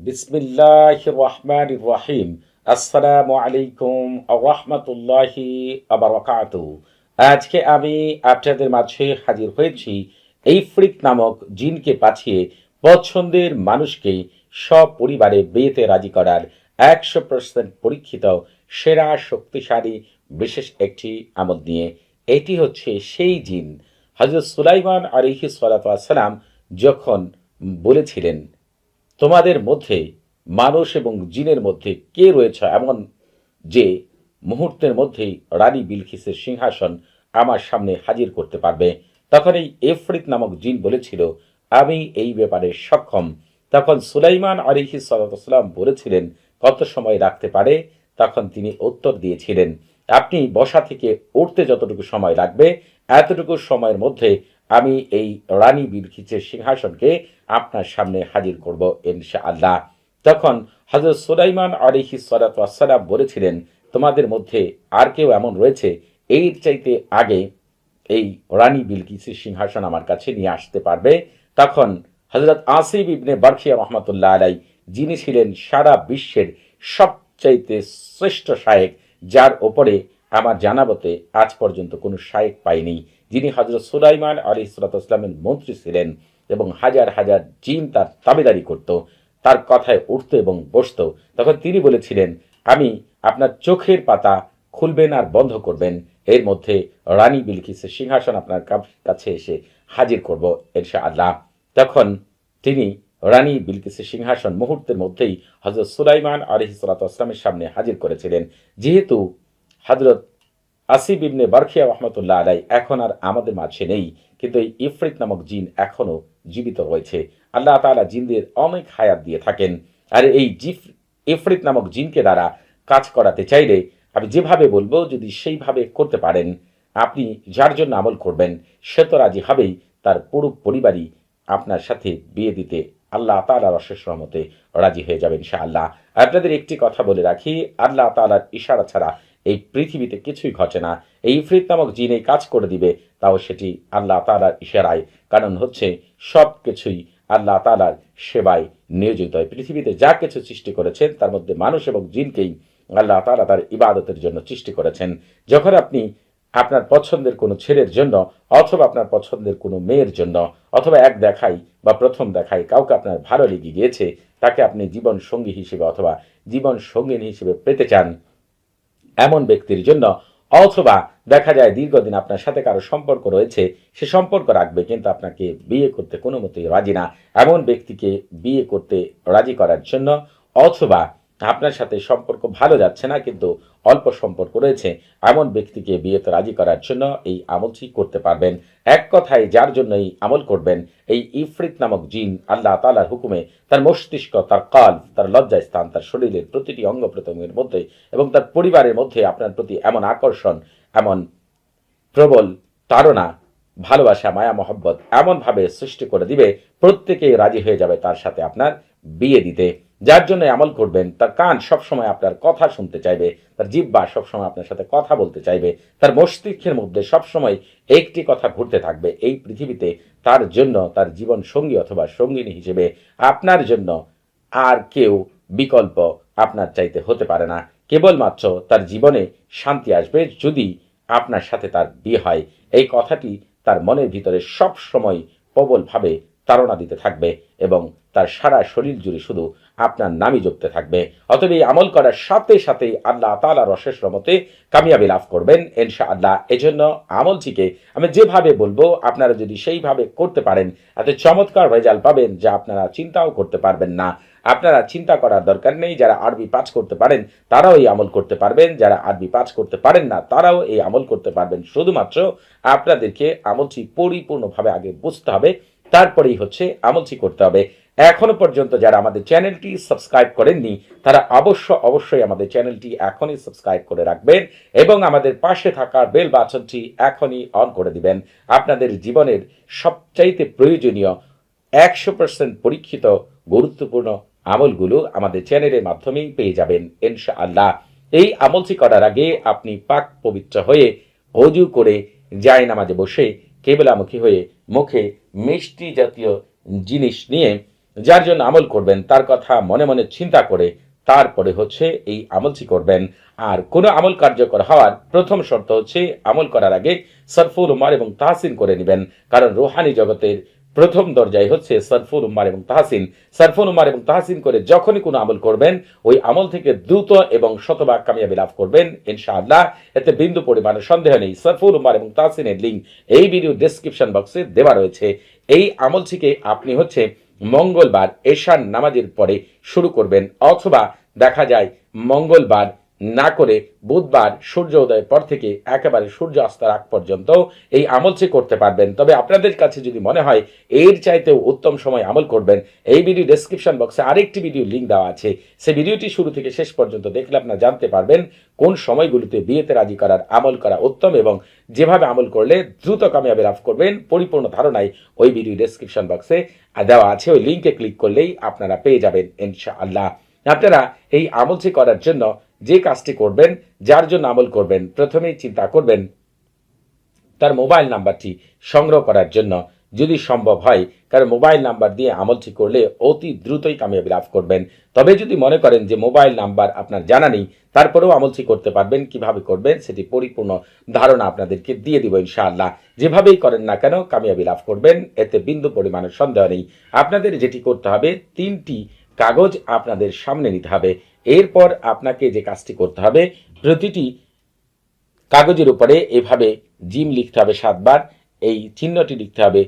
বিসমিল্লাহ রহমান রহিম। আসসালামু আলাইকুম রহমতুল্লাহি আবরকাত আজকে আমি আপনাদের মাঝে হাজির হয়েছি এই ফ্রিক নামক জিনকে পাঠিয়ে পছন্দের মানুষকে সপরিবারে বিয়েতে রাজি করার একশো পার্সেন্ট পরীক্ষিত, সেরা, শক্তিশালী, বিশেষ একটি আমল নিয়ে। এটি হচ্ছে সেই জিন। হজরত সুলাইমান আলিহি সালাম যখন বলেছিলেন তোমাদের মধ্যে, মানুষ এবং জিনের মধ্যে কে রয়েছে এমন যে মুহূর্তের মধ্যেই রানী বিলখিসের সিংহাসন আমার সামনে হাজির করতে পারবে? তখন এই এফরিত নামক জিন বলেছিল, আমি এই ব্যাপারে সক্ষম। তখন সুলাইমান আলিহি সাল্লাম বলেছিলেন, কত সময় রাখতে পারে? তখন তিনি উত্তর দিয়েছিলেন, আপনি বসা থেকে উঠতে যতটুকু সময় লাগবে, এতটুকু সময়ের মধ্যে আমি এই রানী বিলকিসের সিংহাসনকে আপনার সামনে হাজির করব ইনশা আল্লাহ তখন হজরত সুলাইমান আলিহি সালাম বলেছিলেন, তোমাদের মধ্যে আর কেউ এমন রয়েছে? এর চাইতে আগে এই রানী বিলকিসের সিংহাসন আমার কাছে নিয়ে আসতে পারবে। তখন হজরত আসিফ ইবনে বারখিয়া রহমতুল্লাহ আলাই যিনি ছিলেন সারা বিশ্বের সবচাইতে শ্রেষ্ঠ শায়েক যার ওপরে আমার জানাবতে আজ পর্যন্ত কোনো শায়েক পাইনি যিনি হজরত সুলাইমান আলী সালাতামের মন্ত্রী ছিলেন এবং হাজার হাজার জিন তার তাবেদারি করত, তার কথায় উঠত এবং বসত। তখন তিনি বলেছিলেন, আমি আপনার চোখের পাতা খুলবেন আর বন্ধ করবেন। এর মধ্যে রানী বিলকিসের সিংহাসন আপনার কাছে এসে হাজির করব এরশা আল্লাহ তখন তিনি রানী বিলকিসের সিংহাসন মুহূর্তের মধ্যেই হজরত সুলাইমান আলহি সালাতামের সামনে হাজির করেছিলেন। যেহেতু হজরত আসিব ইবনে বারখিয়া রহমতুল্লাহ আলাই এখন আর আমাদের মাঝে নেই কিন্তু এই ইফরিত নামক জিন এখনও জীবিত রয়েছে। আল্লাহ তালা জিনদের অনেক হায়াত দিয়ে থাকেন। আর এই জিফ, ইফরিত নামক জিনকে দ্বারা কাজ করাতে চাইলে আমি যেভাবে বলব, যদি সেইভাবে করতে পারেন, আপনি যার জন্য আমল করবেন, সে তো রাজি হবেই। তার পুরো পরিবারই আপনার সাথে বিয়ে দিতে আল্লাহ তালার অশেষ রহমতে রাজি হয়ে যাবেন সে আল্লাহ আপনাদের একটি কথা বলে রাখি, আল্লাহ তালার ইশারা ছাড়া এই পৃথিবীতে কিছুই ঘটে না। এই ইফরিত নামক জিন এই কাজ করে দিবে, তাও সেটি আল্লাহ তালার ইশারায়। কারণ হচ্ছে সব কিছুই আল্লাহ তালার সেবায় নিয়োজিত। হয় পৃথিবীতে যা কিছু সৃষ্টি করেছেন, তার মধ্যে মানুষ এবং জিনকেই আল্লাহ তালা তার ইবাদতের জন্য সৃষ্টি করেছেন। যখন আপনি আপনার পছন্দের কোনো ছেলের জন্য অথবা আপনার পছন্দের কোনো মেয়ের জন্য অথবা এক দেখাই বা প্রথম দেখাই কাউকে আপনার ভালো লেগে গিয়েছে, তাকে আপনি জীবন সঙ্গী হিসেবে অথবা জীবন সঙ্গিনী হিসেবে পেতে চান এমন ব্যক্তির জন্য, অথবা দেখা যায় দীর্ঘদিন আপনার সাথে কারও সম্পর্ক রয়েছে, সে সম্পর্ক রাখবে কিন্তু আপনাকে বিয়ে করতে কোনো মতেই রাজি না। এমন ব্যক্তিকে বিয়ে করতে রাজি করার জন্য, অথবা আপনার সাথে সম্পর্ক ভালো যাচ্ছে না, কিন্তু অল্প সম্পর্ক রয়েছে। এমন ব্যক্তিকে বিয়েতে রাজি করার জন্য এই আমলটি করতে পারবেন। এক কথায় যার জন্য এই আমল করবেন, এই ইফরিত নামক জিন আল্লাহ তালার হুকুমে তার মস্তিষ্ক, তার কাল, তার লজ্জায় স্থান তার শরীরের প্রতিটি অঙ্গ প্রত্যঙ্গের মধ্যে এবং তার পরিবারের মধ্যে আপনার প্রতি এমন আকর্ষণ, এমন প্রবল তাড়না, ভালোবাসা, মায়া, মহব্বত এমনভাবে সৃষ্টি করে দিবে, প্রত্যেকেই রাজি হয়ে যাবে তার সাথে আপনার বিয়ে দিতে। যার জন্য আমল করবেন, তার কান সবসময় আপনার কথা শুনতে চাইবে, তার জিব্বা সবসময় আপনার সাথে কথা বলতে চাইবে, তার মস্তিষ্কের মধ্যে সবসময় একটি কথা ঘুরতে থাকবে। এই পৃথিবীতে তার জন্য তার জীবন সঙ্গী অথবা সঙ্গিনী হিসেবে আপনার জন্য আর কেউ বিকল্প আপনার চাইতে হতে পারে না। কেবলমাত্র তার জীবনে শান্তি আসবে যদি আপনার সাথে তার বিয়ে হয়। এই কথাটি তার মনের ভিতরে সব সময় প্রবলভাবে তাড়না দিতে থাকবে এবং তার সারা শরীর জুড়ে শুধু আপনার নামই যুক্ত থাকবে। অতএব এই আমল করার সাথে সাথে আল্লাহ তালার অশেষ রমতে কামিয়াবি লাভ করবেন ইনশা আল্লাহ এজন্য আমলটিকে আমি যেভাবে বলব, আপনারা যদি সেইভাবে করতে পারেন, এত চমৎকার রেজাল্ট পাবেন যা আপনারা চিন্তাও করতে পারবেন না। আপনারা চিন্তা করার দরকার নেই, যারা আরবি পাঠ করতে পারেন, তারাও এই আমল করতে পারবেন। যারা আরবি পাঠ করতে পারেন না, তারাও এই আমল করতে পারবেন। শুধুমাত্র আপনাদেরকে আমলটি পরিপূর্ণভাবে আগে বুঝতে হবে তারপরেই হচ্ছে আমলটি করতে হবে। এখনও পর্যন্ত যারা আমাদের চ্যানেলটি সাবস্ক্রাইব করেননি, তারা অবশ্য অবশ্যই আমাদের চ্যানেলটি এখনই সাবস্ক্রাইব করে রাখবেন এবং আমাদের পাশে থাকা বেল বাটনটি এখনই অন করে দিবেন। আপনাদের জীবনের সবচাইতে প্রয়োজনীয় একশো পার্সেন্ট পরীক্ষিত গুরুত্বপূর্ণ আমলগুলো আমাদের চ্যানেলের মাধ্যমেই পেয়ে যাবেন ইনশা আল্লাহ এই আমলটি করার আগে আপনি পাক পবিত্র হয়ে অজু করে যায় নামাজে বসে কেবলামুখী হয়ে মুখে মিষ্টি জাতীয় জিনিস নিয়ে যার জন্য আমল করবেন, তার কথা মনে মনে চিন্তা করে তারপরে হচ্ছে এই আমলটি করবেন। আর কোনো আমল কার্যকর হওয়ার প্রথম শর্ত হচ্ছে আমল করার আগে সরফুল উমার এবং তাহসিন করে নেবেন, কারণ রোহানি জগতের প্রথম দরজায় হচ্ছে সরফুল উম্মার এবং তাহসিন। সরফুল উম্মার এবং তাহসিন করে যখনই কোনো আমল করবেন, ওই আমল থেকে দ্রুত এবং শতভাগ কামিয়াবি লাভ করবেন, ইনশাআল্লাহ। এতে বিন্দু পরিমাণে সন্দেহ নেই। সরফুল উম্মার এবং তাহসিনের লিঙ্ক এই ভিডিও ডেসক্রিপশন বক্সে দেওয়া রয়েছে। এই আমলটিকে আপনি হচ্ছে মঙ্গলবার এশান নামাজের পরে শুরু করবেন, অথবা দেখা যায় মঙ্গলবার না করে বুধবার সূর্য উদয়ের পর থেকে একেবারে সূর্য অস্তার আগ পর্যন্ত এই আমলটি করতে পারবেন। তবে আপনাদের কাছে যদি মনে হয় এর চাইতেও উত্তম সময় আমল করবেন, এই ভিডিও ডেসক্রিপশন বক্সে আরেকটি ভিডিও লিঙ্ক দেওয়া আছে। সেই ভিডিওটি শুরু থেকে শেষ পর্যন্ত দেখলে আপনারা জানতে পারবেন কোন সময়গুলিতে বিয়েতে রাজি করার আমল করা উত্তম এবং যেভাবে আমল করলে দ্রুত কামিয়াবি লাভ করবেন পরিপূর্ণ ধারণায় ওই ভিডিও ডেসক্রিপশন বক্সে দেওয়া আছে। ওই লিঙ্কে ক্লিক করলেই আপনারা পেয়ে যাবেন ইনশাআল্লাহ। আপনারা এই আমলটি করার জন্য যে কাজটি করবেন, যার জন্য আমল করবেন, প্রথমেই চিন্তা করবেন তার মোবাইল নাম্বারটি সংগ্রহ করার জন্য। যদি সম্ভব হয়, কারণ মোবাইল নাম্বার দিয়ে আমলটি করলে অতি দ্রুতই কামিয়াবি লাভ করবেন। তবে যদি মনে করেন যে মোবাইল নাম্বার আপনার জানা নেই, তারপরেও আমলটি করতে পারবেন, কীভাবে করবেন সেটি পরিপূর্ণ ধারণা আপনাদেরকে দিয়ে দিব ইনশাআল্লাহ। যেভাবেই করেন না কেন কামিয়াবি লাভ করবেন, এতে বিন্দু পরিমাণের সন্দেহ নেই। আপনাদের যেটি করতে হবে, তিনটি কাগজ আপনাদের সামনে নিতে হবে। এরপর আপনাকে যে কাজটি করতে হবে, প্রতিটি কাগজের উপরে এভাবে জিম লিখতে হবে সাতবার, এই চিহ্নটি লিখতে হবে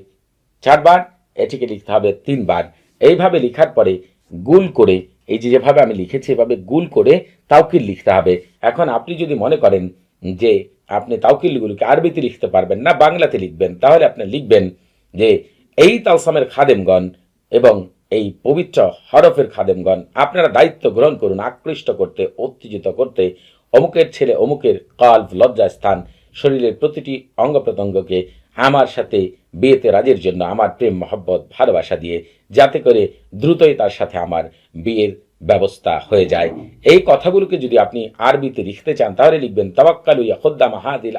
চারবার, এটিকে লিখতে হবে তিনবার। এইভাবে লেখার পরে গুল করে, এই যে যেভাবে আমি লিখেছি, এভাবে গুল করে তাওকিল লিখতে হবে। এখন আপনি যদি মনে করেন যে আপনি তাওকিলগুলোকে আরবিতে লিখতে পারবেন না, বাংলাতে লিখবেন, তাহলে আপনি লিখবেন যে এই তালসামের খাদেমগণ এবং এই পবিত্র হরফের খাদেমগণ, আপনারা দায়িত্ব গ্রহণ করুন, আকৃষ্ট করতে, উত্তেজিত করতে। অমুকের ছেলে অমুকের কাল্ভ লজ্জাস্থান শরীরের প্রতিটি অঙ্গ প্রত্যঙ্গকে আমার সাথে বিয়েতে রাজের জন্য, আমার প্রেম, মহব্বত, ভালোবাসা দিয়ে, যাতে করে দ্রুতই তার সাথে আমার বিয়ের ব্যবস্থা হয়ে যায়। এই কথাগুলোকে যদি আপনি আরবিতে লিখতে চান, তাহলে লিখবেন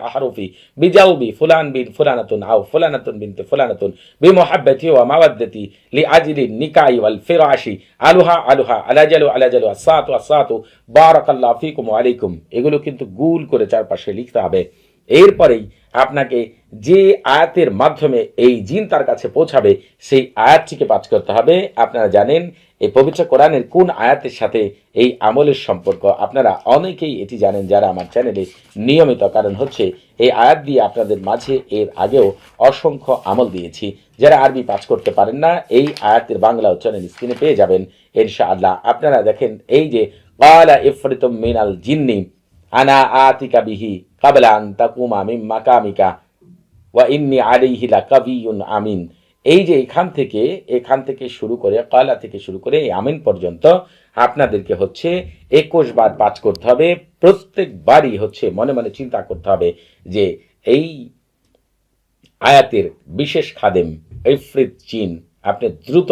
আহরফি বিজাউবি ফুলান বিন ফুলানাতুন আও ফুলানাতুন বিনতে ফুলানাতুন বিমুহাব্বতি ওয়া মাওয়াদ্দাতি লিআজলি নিকাই ওয়াল ফিরাশি আলুহা আলুহা আলাজালু আলাজালু বারাকাল্লাহু ফিকুম ওয়া আলাইকুম। এগুলো কিন্তু গুল করে চারপাশে লিখতে হবে। এরপরেই আপনাকে যে আয়াতের মাধ্যমে এই জিন তার কাছে পৌঁছাবে, সেই আয়াতটিকে পাঠ করতে হবে। আপনারা জানেন, এই পবিত্র কোরআনের কোন আয়াতের সাথে এই আমলের সম্পর্ক? আপনারা অনেকেই এটি জানেন, যারা আমার চ্যানেলে নিয়মিত, কারণ হচ্ছে এই আয়াত দিয়ে আপনাদের মাঝে এর আগেও অসংখ্য আমল দিয়েছি। যারা আরবি পাঠ করতে পারেন না, এই আয়াতের বাংলা উচ্চারণ স্ক্রিনে পেয়ে যাবেন, ইনশাআল্লাহ। আপনারা দেখেন, এই যে, কালা ইফরিতুম মিনাল জিন্নি আনা আতিকা বিহি কাবলা আন তাকুমা মিন মাকামিকা ওয়া ইন্নি আলাইহি লাকাবিয়ুন আমিন এই যে এখান থেকে এখান থেকে শুরু করে, কয়লা থেকে শুরু করে এই আমিন পর্যন্ত আপনাদেরকে হচ্ছে একুশ বার পাঠ করতে হবে। প্রত্যেকবারই হচ্ছে মনে মনে চিন্তা করতে হবে যে এই আয়াতের বিশেষ খাদেম ইফরিত চীন, আপনি দ্রুত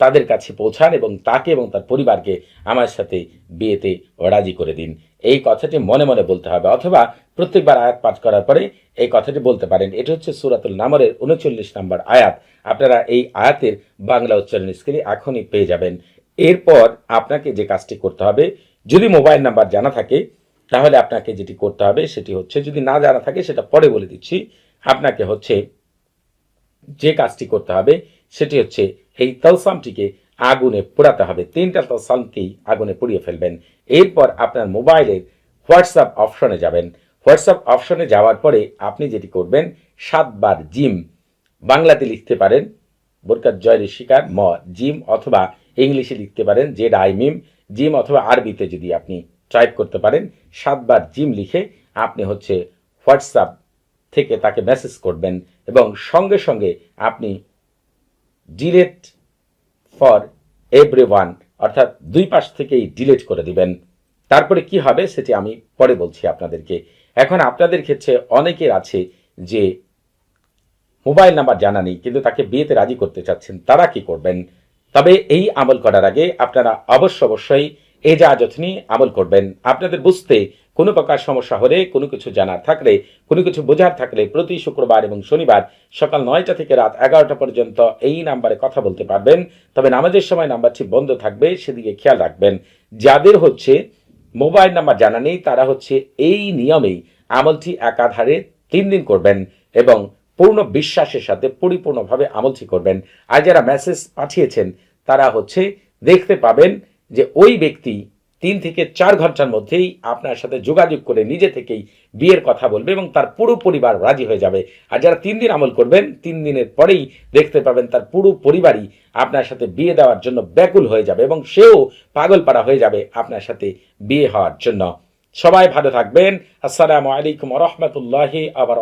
তাদের কাছে পৌঁছান এবং তাকে এবং তার পরিবারকে আমার সাথে বিয়েতে রাজি করে দিন। এই কথাটি মনে মনে বলতে হবে, অথবা প্রত্যেকবার আয়াত পাঠ করার পরে এই কথাটি বলতে পারেন। এটা হচ্ছে সুরাতুল নামরের উনচল্লিশ নম্বর আয়াত। আপনারা এই আয়াতের বাংলা উচ্চারণ স্কেলে এখনই পেয়ে যাবেন। এরপর আপনাকে যে কাজটি করতে হবে, যদি মোবাইল নাম্বার জানা থাকে, তাহলে আপনাকে যেটি করতে হবে সেটি হচ্ছে, যদি না জানা থাকে সেটা পরে বলে দিচ্ছি, আপনাকে হচ্ছে যে কাজটি করতে হবে সেটি হচ্ছে এই তলসামটিকে আগুনে পোড়াতে হবে। তিনটা তলসামকেই আগুনে পুড়িয়ে ফেলবেন। এরপর আপনার মোবাইলের হোয়াটসঅ্যাপ অপশনে যাবেন। হোয়াটসঅ্যাপ অপশনে যাওয়ার পরে আপনি যেটি করবেন, সাতবার জিম। বাংলাতে লিখতে পারেন, বোরকার জয়ের শিকার, ম, জিম অথবা ইংলিশে লিখতে পারেন, জেড আই মিম, জিম অথবা আরবিতে যদি আপনি টাইপ করতে পারেন, সাতবার জিম লিখে আপনি হচ্ছে হোয়াটসঅ্যাপ থেকে তাকে মেসেজ করবেন এবং সঙ্গে সঙ্গে আপনি ডিলেট ফর এভরি ওয়ান অর্থাৎ দুই পাশ থেকেই ডিলেট করে দিবেন। তারপরে কি হবে সেটি আমি পরে বলছি আপনাদেরকে। এখন আপনাদের ক্ষেত্রে অনেকের আছে যে মোবাইল নাম্বার জানা নেই, কিন্তু তাকে বিয়েতে রাজি করতে চাচ্ছেন, তারা কি করবেন? তবে এই আমল করার আগে আপনারা অবশ্য অবশ্যই এজাজত নিয়ে আমল করবেন। আপনাদের বুঝতে কোনো প্রকার সমস্যা হলে, কোনো কিছু জানার থাকলে, কোনো কিছু বোঝার থাকলে প্রতি শুক্রবার এবং শনিবার সকাল নয়টা থেকে রাত এগারোটা পর্যন্ত এই নাম্বারে কথা বলতে পারবেন। তবে নামাজের সময় নাম্বারটি বন্ধ থাকবে, সেদিকে খেয়াল রাখবেন। যাদের হচ্ছে মোবাইল নাম্বার জানা নেই, তারা হচ্ছে এই নিয়মেই আমলটি একাধারে তিন দিন করবেন এবং পূর্ণ বিশ্বাসের সাথে পরিপূর্ণভাবে আমলটি করবেন। আর যারা মেসেজ পাঠিয়েছেন, তারা হচ্ছে দেখতে পাবেন যে ওই ব্যক্তি তিন থেকে চার ঘণ্টার মধ্যেই আপনার সাথে যোগাযোগ করে নিজে থেকেই বিয়ের কথা বলবে এবং তার পুরো পরিবার রাজি হয়ে যাবে। আর যারা তিন দিন আমল করবেন, তিন দিনের পরেই দেখতে পাবেন তার পুরো পরিবারই আপনার সাথে বিয়ে দেওয়ার জন্য ব্যাকুল হয়ে যাবে এবং সেও পাগল পাড়া হয়ে যাবে আপনার সাথে বিয়ে হওয়ার জন্য। সবাই ভালো থাকবেন। আসসালামু আলাইকুম রহমতুল্লাহি আবার